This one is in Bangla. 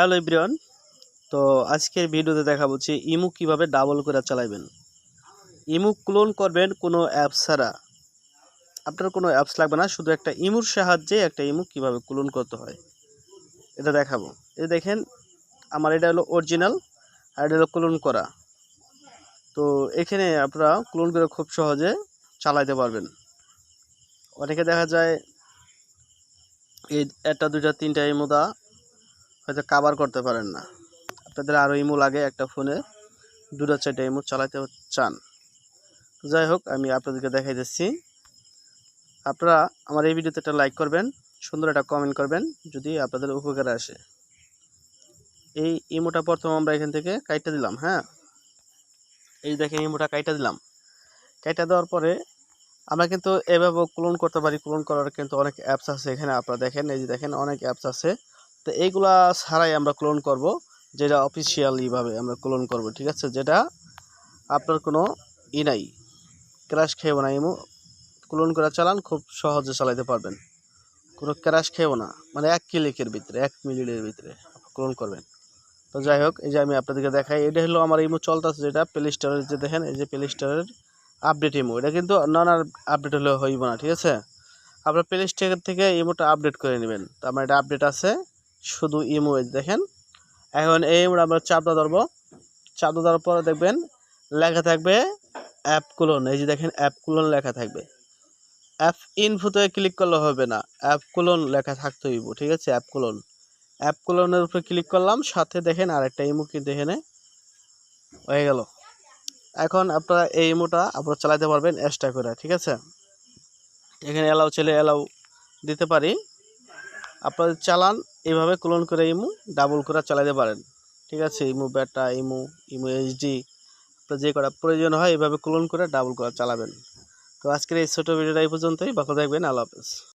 Hello everyone. তো আজকের ভিডিওতে দেখাবো যে ইমু কীভাবে ডাবল করে চালাবেন ইমু ক্লোন করবেন কোনো অ্যাপস ছাড়া। আপনার কোনো অ্যাপস লাগবে না, শুধু একটা ইমুর সাহায্যে একটা ইমু কীভাবে ক্লোন করতে হয়। এটা দেখাবো। এই দেখেন, আমার এটা হলো অরিজিনাল আর এটা হলো ক্লোন করা। তো এখানে আপনারা ক্লোন করে খুব সহজে চালাইতে পারবেন। অনেকে দেখা যায়, এই একটা, দুইটা, তিনটা ইমুদা হয়তো কাভার করতে পারেন না। আপনাদের আরও ইমো লাগে একটা ফোনে দুটো চারটা ইমো চালাতে চান। যাই হোক, আমি আপনাদেরকে দেখাই দিচ্ছি। আপনারা আমার এই ভিডিওতে একটা লাইক করবেন, সুন্দর একটা কমেন্ট করবেন, যদি আপনাদের উপকারে আসে। এই ইমোটা প্রথম আমরা এখান থেকে কাইটা দিলাম হ্যাঁ? এই দেখেন ইমোটা কাইটা দিলাম। কাইটা দেওয়ার পরে আমরা কিন্তু এভাবে ক্লোন করতে পারি ক্লোন করার কিন্তু অনেক অ্যাপস আছে এখানে, আপনারা দেখেন, এই যে দেখেন, অনেক অ্যাপস আছে। তো এইগুলা ছাড়াই আমরা ক্লোন করব, যেটা অফিসিয়ালিভাবে আমরা ক্লোন করব, ঠিক আছে? যেটা আপনার কোনো ই নাই ক্র্যাশ খেয়েব না এমো ক্লোন করা চালান খুব সহজে চালাতে পারবেন। কোনো ক্র্যাশ খেয়েব না মানে এক ক্লিকের ভিতরে, এক মিনিটের ভিতরে ক্লোন করবেন। তো যাই হোক, এই যে আমি আপনাদেরকে দেখাই, এটা হলো আমার ইমো চলতেছে যেটা প্লে স্টোরের যে দেখেন, এই যে প্লে স্টোরের আপডেট ইমো। এটা কিন্তু নন আপডেট হলে হইব না, ঠিক আছে? আপনার প্লে স্টোর থেকে ইমোটা আপডেট করে নেবেন। তো আমার এটা আপডেট আছে। শুধু ইমো এই দেখেন। এখন এই আমরা চাপটা ধরবো। চাপটা ধরার পরে দেখবেন লেখা থাকবে অ্যাপ কুলন। এই যে দেখেন অ্যাপ কুলন লেখা থাকবে। অ্যাপ ইনফোতে ক্লিক করলে হবে না। অ্যাপ কুলন লেখা থাকতে হইব, ঠিক আছে? App colon. অ্যাপ কুলনের উপরে ক্লিক করলাম, সাথে দেখেন আরেকটা ইমো কিন্তু এখানে হয়ে গেল। এখন আপনারা এই ইমোটা আপনারা চালাতে পারবেন এক্সট্রা করে, ঠিক আছে? এখানে এলাও ছেলে এলাও দিতে পারি। আপনারা চালান এইভাবে ক্লোন করে ইমু ডাবল করে চালাতে পারেন। ঠিক আছে, ইমু ব্যাটা ইমু ইমু এইচডি তো যে করা প্রয়োজন হয় এইভাবে ক্লোন করে ডাবল করে চালাবেন। তো আজকের এই ছোটো ভিডিওটা এই পর্যন্তই। ভালো থাকবেন, আল্লাহ হাফেজ।